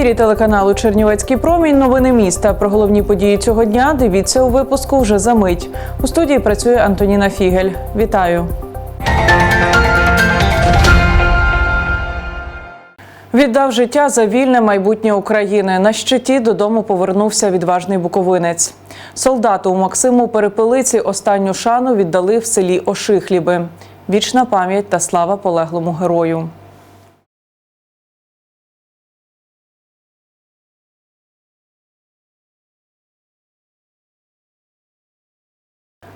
ефірі телеканалу Чернівецький промінь. Новини міста. Про головні події цього дня дивіться у випуску вже за мить. У студії працює Антоніна Фігель. Вітаю. Віддав життя за вільне майбутнє України. На щиті додому повернувся відважний буковинець. Солдату Максиму Перепелиці останню шану віддали в селі Ошихліби. Вічна пам'ять та слава полеглому герою.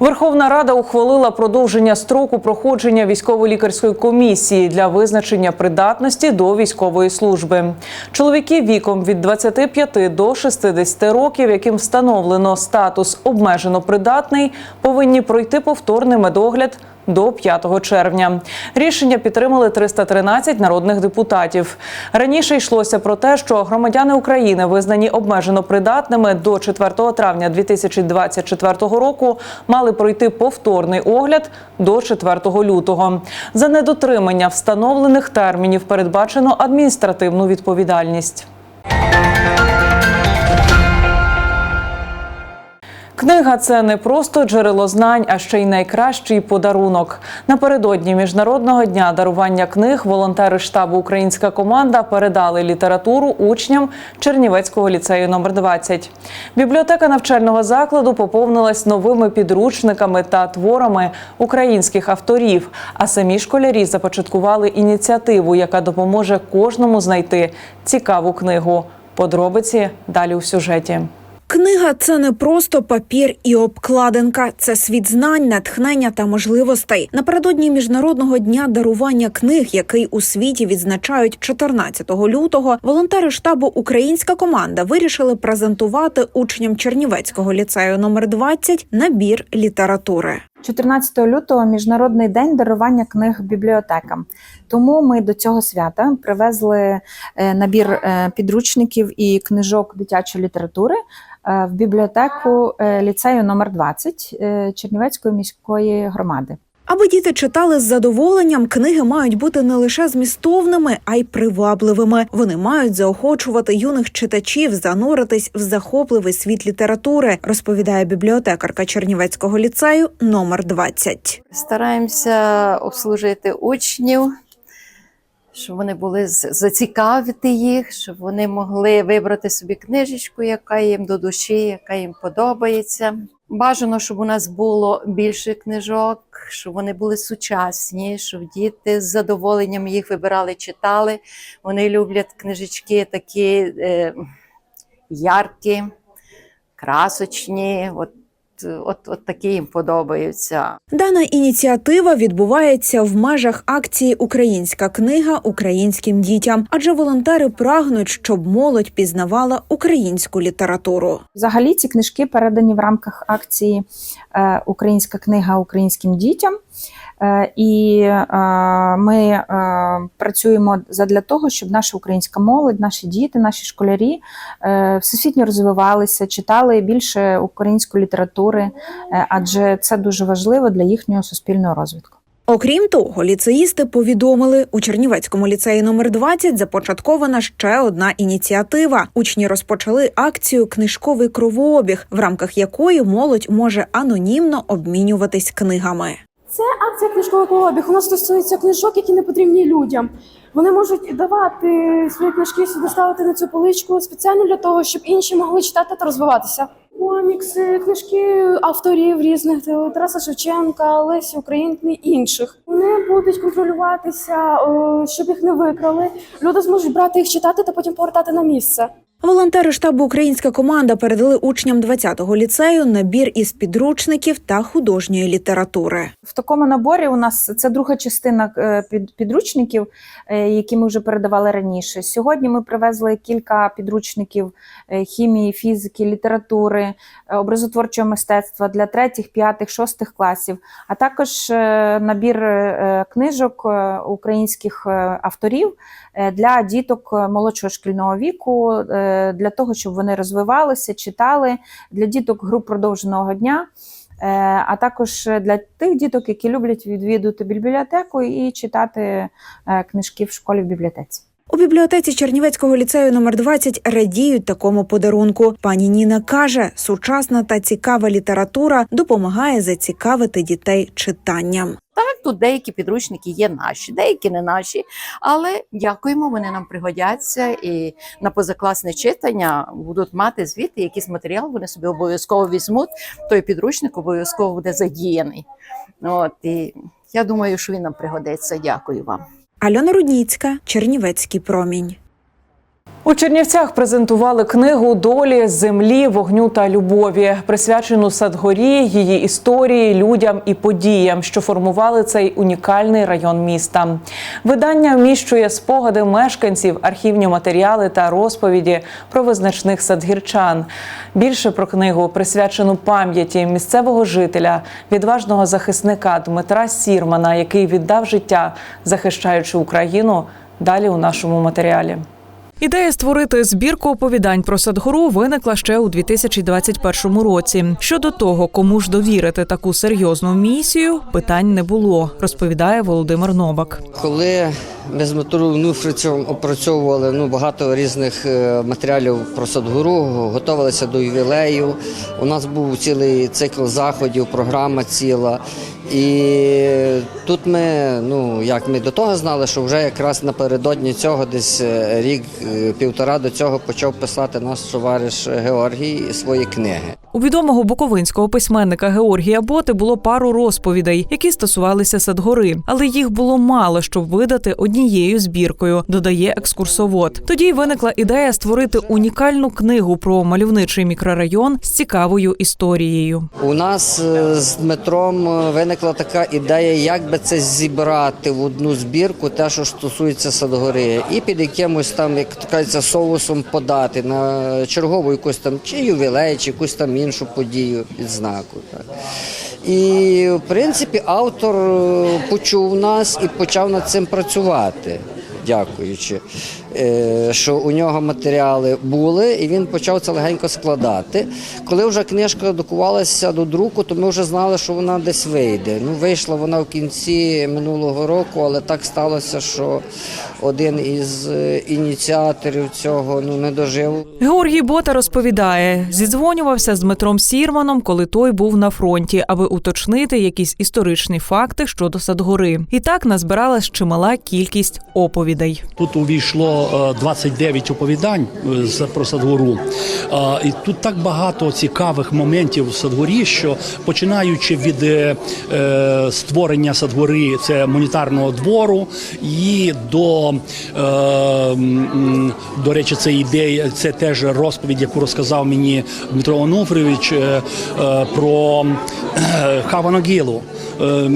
Верховна Рада ухвалила продовження строку проходження військово-лікарської комісії для визначення придатності до військової служби. Чоловіки віком від 25 до 60 років, яким встановлено статус обмежено придатний, повинні пройти повторний медогляд до 5 червня. Рішення підтримали 313 народних депутатів. Раніше йшлося про те, що громадяни України, визнані обмежено придатними до 4 травня 2024 року, мали пройти повторний огляд до 4 лютого. За недотримання встановлених термінів передбачено адміністративну відповідальність. Книга це не просто джерело знань, а ще й найкращий подарунок. Напередодні міжнародного дня дарування книг волонтери штабу Українська команда передали літературу учням Чернівецького ліцею номер 20 Бібліотека навчального закладу поповнилась новими підручниками та творами українських авторів. А самі школярі започаткували ініціативу, яка допоможе кожному знайти цікаву книгу. Подробиці далі у сюжеті. Книга це не просто папір і обкладинка, це світ знань, натхнення та можливостей. Напередодні міжнародного дня дарування книг, який у світі відзначають 14 лютого, волонтери штабу Українська команда вирішили презентувати учням Чернівецького ліцею номер 20 набір літератури. 14 лютого міжнародний день дарування книг бібліотекам. Тому ми до цього свята привезли е, набір е, підручників і книжок дитячої літератури е, в бібліотеку ліцею номер 20 е, Чернівецької міської громади. Аби діти читали з задоволенням, книги мають бути не лише змістовними, а й привабливими. Вони мають заохочувати юних читачів зануритись в захопливий світ літератури, розповідає бібліотекарка Чернівецького ліцею номер 20. Стараємося обслужити учнів, щоб вони були зацікавити їх, щоб вони могли вибрати собі книжечку, яка їм до душі, яка їм подобається. Бажано, щоб у нас було більше книжок, щоб вони були сучасні, щоб діти з задоволенням їх вибирали, читали. Вони люблять книжечки такі е, яркі, красочні. От, от, от такі їм подобаються. Дана ініціатива відбувається в межах акції Українська книга українським дітям, адже волонтери прагнуть, щоб молодь пізнавала українську літературу. Взагалі ці книжки передані в рамках акції е, Українська книга українським дітям. Е, І е, ми працюємо задля того, щоб наша українська молодь, наші діти, наші школярі всесвітньо розвивалися, читали більше української літератури, е, адже це дуже важливо для їхнього суспільного розвитку. Окрім того, ліцеїсти повідомили, у Чернівецькому ліцеї номер 20 започаткована ще одна ініціатива. Учні розпочали акцію Книжковий кровообіг, в рамках якої молодь може анонімно обмінюватись книгами. Це акція книжкового обіг. Вона стосується книжок, які не потрібні людям. Вони можуть давати свої книжки сюди ставити на цю поличку спеціально для того, щоб інші могли читати та розвиватися. Комікси, книжки авторів різних Тараса Шевченка, Лесі Українки інших. Вони будуть контролюватися, е, щоб їх не викрали. Люди зможуть брати їх читати та потім повертати на місце. Волонтери штабу Українська команда передали учням 20-го ліцею набір із підручників та художньої літератури. В такому наборі у нас це друга частина е, підручників, е, які ми вже передавали раніше. Сьогодні ми привезли кілька підручників е, хімії, фізики, літератури, образотворчого мистецтва для третіх, п'ятих, шостих класів, а також набір книжок українських авторів для діток молодшого шкільного віку, для того, щоб вони розвивалися, читали, для діток груп продовженого дня. Е, а також для тих діток, які люблять відвідувати бібліотеку і читати е, книжки в школі в бібліотеці. У бібліотеці Чернівецького ліцею номер 20 радіють такому подарунку. Пані Ніна каже, сучасна та цікава література допомагає зацікавити дітей читанням. Так, тут деякі підручники є наші, деякі не наші, але дякуємо, вони нам пригодяться і на позакласне читання будуть мати звідти якийсь матеріал, вони собі обов'язково візьмуть. Той підручник обов'язково буде задіяний. От і я думаю, що він нам пригодиться. Дякую вам. Альона Рудніцька, Чернівецький промінь. У Чернівцях презентували книгу Долі землі, вогню та любові, присвячену Садгорі, її історії, людям і подіям, що формували цей унікальний район міста. Видання вміщує спогади мешканців, архівні матеріали та розповіді про визначних садгірчан. Більше про книгу присвячену пам'яті місцевого жителя, відважного захисника Дмитра Сірмана, який віддав життя, захищаючи Україну. Далі у нашому матеріалі. Ідея створити збірку оповідань про Садгору виникла ще у 2021 році. Щодо того, кому ж довірити таку серйозну місію, питань не було, розповідає Володимир Новак. Коли ми з Дмитром Нуфрицем опрацьовували ну, багато різних е, матеріалів про Садгуру, готувалися до ювілею. У нас був цілий цикл заходів, програма ціла. І тут ми, ну як ми до того знали, що вже якраз напередодні цього, десь е, рік е, до цього почав писати наш товариш Георгій свої книги. Відомого буковинського письменника Георгія Боти було пару розповідей, які стосувалися Садгори, але їх було мало, щоб видати однією збіркою. Додає екскурсовод. Тоді виникла ідея створити унікальну книгу про мальовничий мікрорайон з цікавою історією. У нас е, з Дмитром е, виникла така ідея, як би це зібрати в одну збірку, те, що стосується Садгори, і під якимось там, як кажеться, соусом подати на чергову якусь там чи ювілей, чи якусь там іншу подію відзнаку. Так. І в принципі автор е, почув нас і почав над цим працювати. Дякуючи, е, що у нього матеріали були, і він почав це легенько складати. Коли вже книжка докувалася до друку, то ми вже знали, що вона десь вийде. Ну, вийшла вона в кінці минулого року, але так сталося, що один із е, ініціаторів цього ну, не дожив. Георгій Бота розповідає, зідзвонювався з Дмитром Сірманом, коли той був на фронті, аби уточнити якісь історичні факти щодо Садгори. І так назбиралась чимала кількість оповідей. Тут увійшло е, 29 оповідань е, про Садгору. Е, І тут так багато цікавих моментів в Садгорі, що починаючи від е, е, створення Садгори, це монетарного двору, і до, е, до речі, це ідея, це теж розповідь, яку розказав мені Дмитро Онуфрійович е, е, про е, Хаваногілу. Е, е,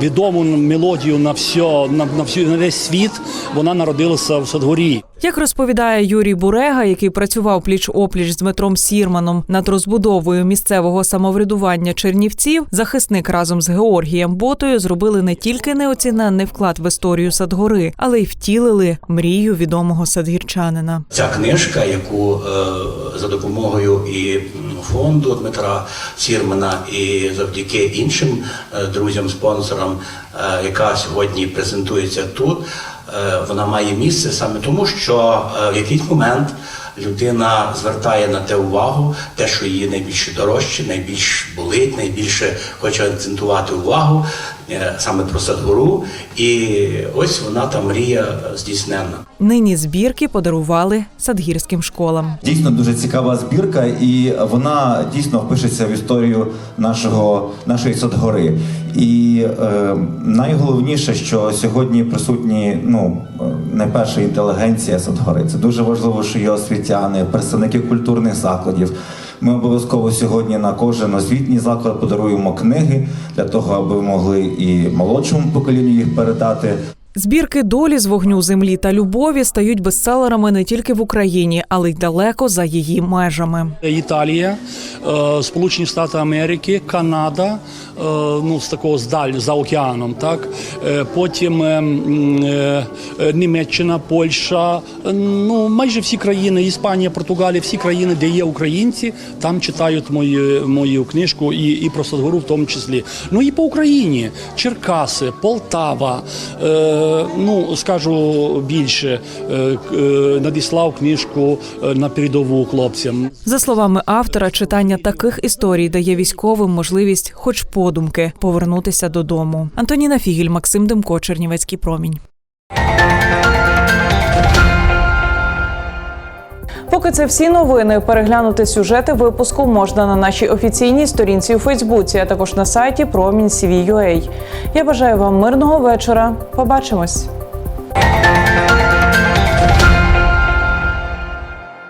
Відому мелодію на все, на, на всю на весь світ. Вона народилася в Садгорі. Як розповідає Юрій Бурега, який працював пліч опліч з Дмитром Сірманом над розбудовою місцевого самоврядування Чернівців, захисник разом з Георгієм Ботою зробили не тільки неоціненний вклад в історію Садгори, але й втілили мрію відомого садгірчанина. Ця книжка, яку е, за допомогою і м, фонду Дмитра Сірмана, і завдяки іншим е, друзям, спонсорам, е, яка сьогодні презентується тут, е, вона має місце саме тому, що в якийсь момент людина звертає на те увагу, те, що її найбільше дорожче, найбільш болить, найбільше хоче акцентувати увагу саме про Садгору. І ось вона та мрія здійснена. Нині збірки подарували садгірським школам. Дійсно дуже цікава збірка, і вона дійсно впишеться в історію нашого нашої Садгори. І е, найголовніше, що сьогодні присутні ну е, найперша інтелігенція Садгори. Це дуже важливо, що є освітяни, представники культурних закладів. Ми обов'язково сьогодні на кожен освітній заклад подаруємо книги для того, аби могли і молодшому поколінню їх передати. Збірки долі з вогню землі та любові стають бестселерами не тільки в Україні, але й далеко за її межами. Італія, е, Сполучені Штати Америки, Канада, е, ну з такого здаль за океаном, так Е, потім Німеччина, Польща, ну майже всі країни, Іспанія, Португалія, всі країни, де є українці, там читають мою, мою книжку і, і про Садгору в тому числі. Ну і по Україні Черкаси, Полтава, ну скажу більше, е, е, надіслав книжку е, на передову хлопцям. За словами автора, читання таких історій дає військовим можливість, хоч подумки, повернутися додому. Антоніна Фігіль, Максим Демко, Чернівецький промінь. Поки це всі новини. Переглянути сюжети випуску можна на нашій офіційній сторінці у Фейсбуці, а також на сайті ProMin.CV.ua. Я бажаю вам мирного вечора. Побачимось.